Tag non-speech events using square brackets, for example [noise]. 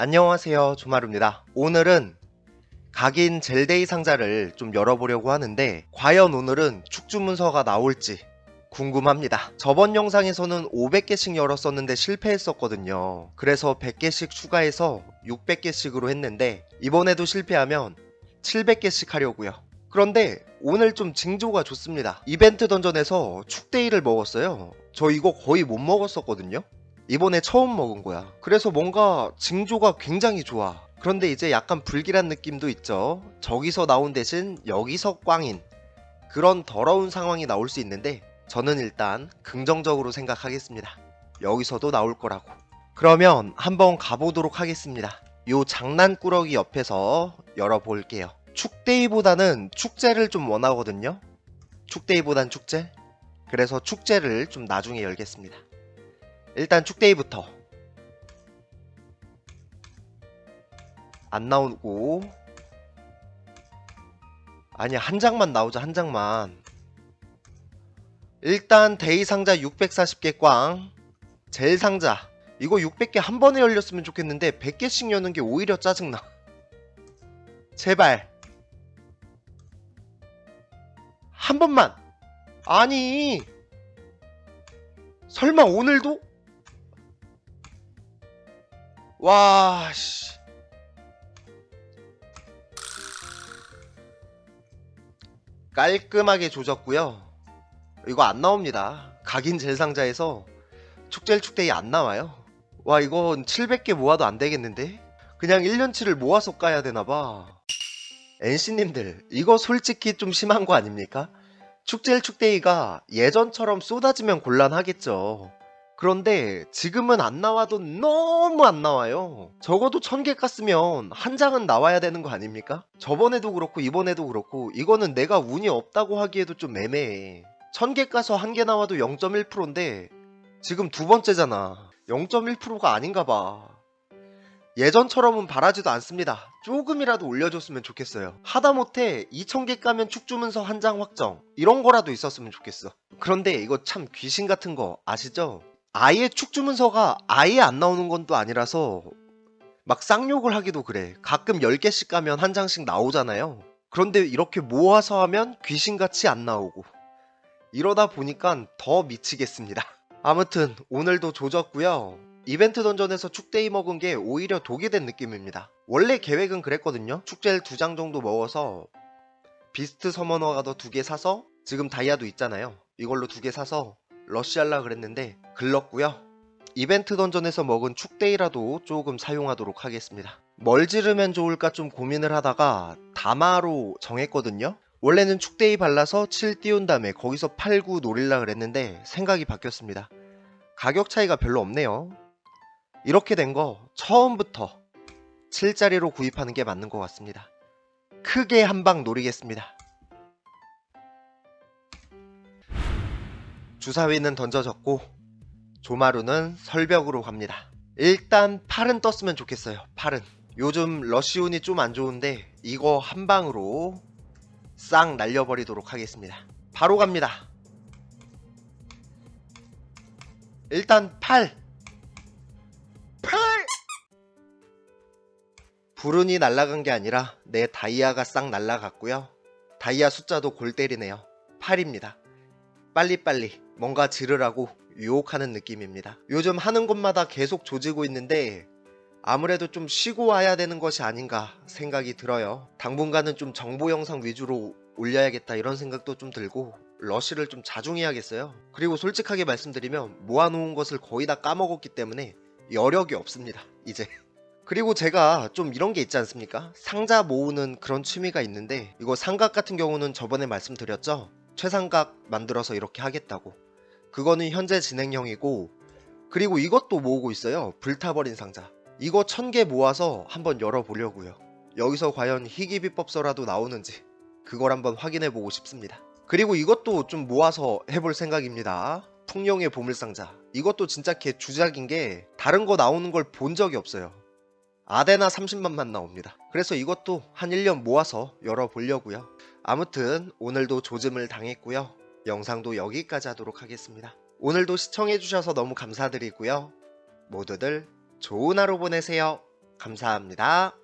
안녕하세요 조마루입니다. 오늘은 각인 젤데이 상자를 좀 열어보려고 하는데 과연 오늘은 축주문서가 나올지 궁금합니다. 저번 영상에서는 500개씩 열었었는데 실패했었거든요. 그래서 100개씩 추가해서 600개씩으로 했는데 이번에도 실패하면 700개씩 하려고요. 그런데 오늘 좀 징조가 좋습니다. 이벤트 던전에서 축데이를 먹었어요. 저 이거 거의 못 먹었었거든요 이번에 처음 먹은 거야. 그래서 뭔가 징조가 굉장히 좋아. 그런데 이제 약간 불길한 느낌도 있죠. 저기서 나온 대신 여기서 꽝인. 그런 더러운 상황이 나올 수 있는데 저는 일단 긍정적으로 생각하겠습니다. 여기서도 나올 거라고. 그러면 한번 가보도록 하겠습니다. 요 장난꾸러기 옆에서 열어볼게요. 축데이보다는 축제를 좀 원하거든요. 축데이보단 축제? 그래서 축제를 좀 나중에 열겠습니다. 일단 축데이부터. 안 나오고. 아니 한 장만 나오자 한 장만. 일단 데이 상자 640개 꽝. 젤 상자. 이거 600개 한 번에 열렸으면 좋겠는데 100개씩 여는 게 오히려 짜증나. [laughs] 제발. 한 번만. 아니. 설마 오늘도? 와, 씨. 깔끔하게 조졌고요. 이거 안 나옵니다. 각인 젤상자에서 축제일 축대이 안 나와요. 와, 이건 700개 모아도 안 되겠는데? 그냥 1년치를 모아서 까야 되나봐. NC님들, 이거 솔직히 좀 심한 거 아닙니까? 축제일 축대이가 예전처럼 쏟아지면 곤란하겠죠. 그런데 지금은 안 나와도 너무 안 나와요. 적어도 천 개 깠으면 한 장은 나와야 되는 거 아닙니까? 저번에도 그렇고 이번에도 그렇고 이거는 내가 운이 없다고 하기에도 좀 애매해. 천 개 까서 한 개 나와도 0.1%인데 지금 두 번째잖아. 0.1%가 아닌가 봐. 예전처럼은 바라지도 않습니다. 조금이라도 올려줬으면 좋겠어요. 하다못해 2,000개 까면 축주문서 한 장 확정. 이런 거라도 있었으면 좋겠어. 그런데 이거 참 귀신 같은 거 아시죠? 아예 축주문서가 아예 안 나오는 건 또 아니라서 막 쌍욕을 하기도 그래. 가끔 10개씩 까면 한 장씩 나오잖아요. 그런데 이렇게 모아서 하면 귀신같이 안 나오고. 이러다 보니까 더 미치겠습니다. 아무튼 오늘도 조졌고요. 이벤트 던전에서 축데이 먹은 게 오히려 독이 된 느낌입니다. 원래 계획은 그랬거든요. 축제를 두 장 정도 먹어서 비스트 서머너 가 더 두 개 사서 지금 다이아도 있잖아요. 이걸로 두 개 사서 러시할라 그랬는데 글렀고요. 이벤트 던전에서 먹은 축데이라도 조금 사용하도록 하겠습니다. 뭘 지르면 좋을까 좀 고민을 하다가 다마로 정했거든요. 원래는 축데이 발라서 7 띄운 다음에 거기서 8, 9 노릴라 그랬는데 생각이 바뀌었습니다. 가격 차이가 별로 없네요. 이렇게 된 거 처음부터 7짜리로 구입하는 게 맞는 것 같습니다. 크게 한 방 노리겠습니다. 주사위는 던져졌고 조마루는 설벽으로 갑니다. 일단 팔은 떴으면 좋겠어요. 팔은. 요즘 러시운이 좀 안 좋은데 이거 한 방으로 싹 날려버리도록 하겠습니다. 바로 갑니다. 일단 8. 8! 불운이 날아간 게 아니라 내 다이아가 싹 날아갔고요. 다이아 숫자도 골 때리네요. 8입니다. 빨리빨리 뭔가 지르라고 유혹하는 느낌입니다. 요즘 하는 것마다 계속 조지고 있는데 아무래도 좀 쉬고 와야 되는 것이 아닌가 생각이 들어요. 당분간은 좀 정보 영상 위주로 올려야겠다 이런 생각도 좀 들고 러쉬를 좀 자중해야겠어요. 그리고 솔직하게 말씀드리면 모아놓은 것을 거의 다 까먹었기 때문에 여력이 없습니다. 이제. [laughs] 그리고 제가 좀 이런 게 있지 않습니까? 상자 모으는 그런 취미가 있는데 이거 삼각 같은 경우는 저번에 말씀드렸죠? 최상각 만들어서 이렇게 하겠다고. 그거는 현재 진행형이고 그리고 이것도 모으고 있어요. 불타버린 상자. 이거 천 개 모아서 한번 열어보려고요. 여기서 과연 희귀 비법서라도 나오는지 그걸 한번 확인해 보고 싶습니다. 그리고 이것도 좀 모아서 해볼 생각입니다. 풍령의 보물상자. 이것도 진짜 개 주작인 게 다른 거 나오는 걸 본 적이 없어요. 아데나 30만만 나옵니다. 그래서 이것도 한 1년 모아서 열어보려고요. 아무튼 오늘도 조짐을 당했고요. 영상도 여기까지 하도록 하겠습니다. 오늘도 시청해주셔서 너무 감사드리고요. 모두들 좋은 하루 보내세요. 감사합니다.